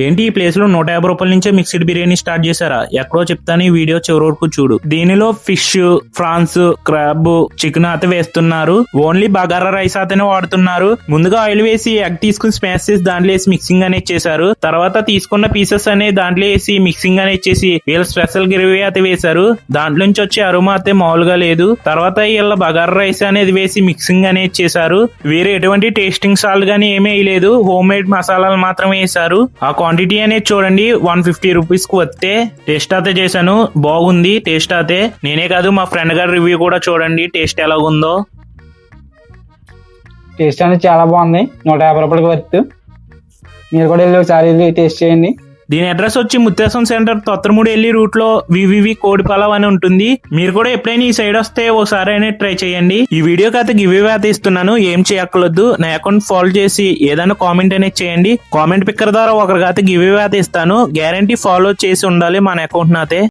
ఏంటి ఈ ప్లేస్లో నూట యాభై రూపాయల నుంచే మిక్స్డ్ బిర్యానీ స్టార్ట్ చేశారా? ఎక్కడో చెప్తాను ఈ వీడియో చివరి వరకు చూడు. దీనిలో ఫిష్ ఫ్రాన్స్ క్రాబ్ చికెన్ అత వేస్తున్నారు. ఓన్లీ బగారా రైస్ అతనే వాడుతున్నారు. ముందుగా ఆయిల్ వేసి ఎగ్ తీసుకుని స్మాష్ చేసి దాంట్లో వేసి మిక్సింగ్ అనేది చేశారు. తర్వాత తీసుకున్న పీసెస్ అనేది దాంట్లో వేసి మిక్సింగ్ అనేది చేసి వీళ్ళ స్పెషల్ గ్రేవీ అయితే వేశారు. దాంట్లో నుంచి వచ్చే అరుమ అయితే మామూలుగా లేదు. తర్వాత వీళ్ళ బగారా రైస్ అనేది వేసి మిక్సింగ్ అనేది చేశారు. వేరే ఎటువంటి టేస్టింగ్ సాల్ట్ గానీ ఏమీ వేయలేదు. హోమ్ మేడ్ మసాలాలు మాత్రమే వేశారు. ఆ క్వాంటిటీ అనేది చూడండి వన్ ఫిఫ్టీ రూపీస్కు వస్తే టేస్ట్ అయితే చేశాను. బాగుంది టేస్ట్ అయితే నేనే కాదు మా ఫ్రెండ్ గారి రివ్యూ కూడా చూడండి టేస్ట్ ఎలాగుందో. టేస్ట్ అనేది చాలా బాగుంది. నూట యాభై రూపాయలకి వర్త్ మీరు కూడా వెళ్ళి ఒకసారి వెళ్ళి టేస్ట్ చేయండి. దీని అడ్రస్ వచ్చి ముత్యాసం సెంటర్ తొత్తరమూడి వెళ్ళి రూట్లో వివివి కోడిపలావ్ అని ఉంటుంది. మీరు కూడా ఎప్పుడైనా ఈ సైడ్ వస్తే ఓసారి అయినా ట్రై చేయండి. ఈ వీడియోకి అయితే గివ్ అయితే ఇస్తున్నాను ఏం చేయక్కర్లేదు. నా అకౌంట్ ఫాలో చేసి ఏదైనా కామెంట్ అనేది చేయండి. కామెంట్ పిక్కర్ ద్వారా ఒకరికి అయితే గివ్ అయితే ఇస్తాను గ్యారంటీ ఫాలో చేసి ఉండాలి మన అకౌంట్ నాతే.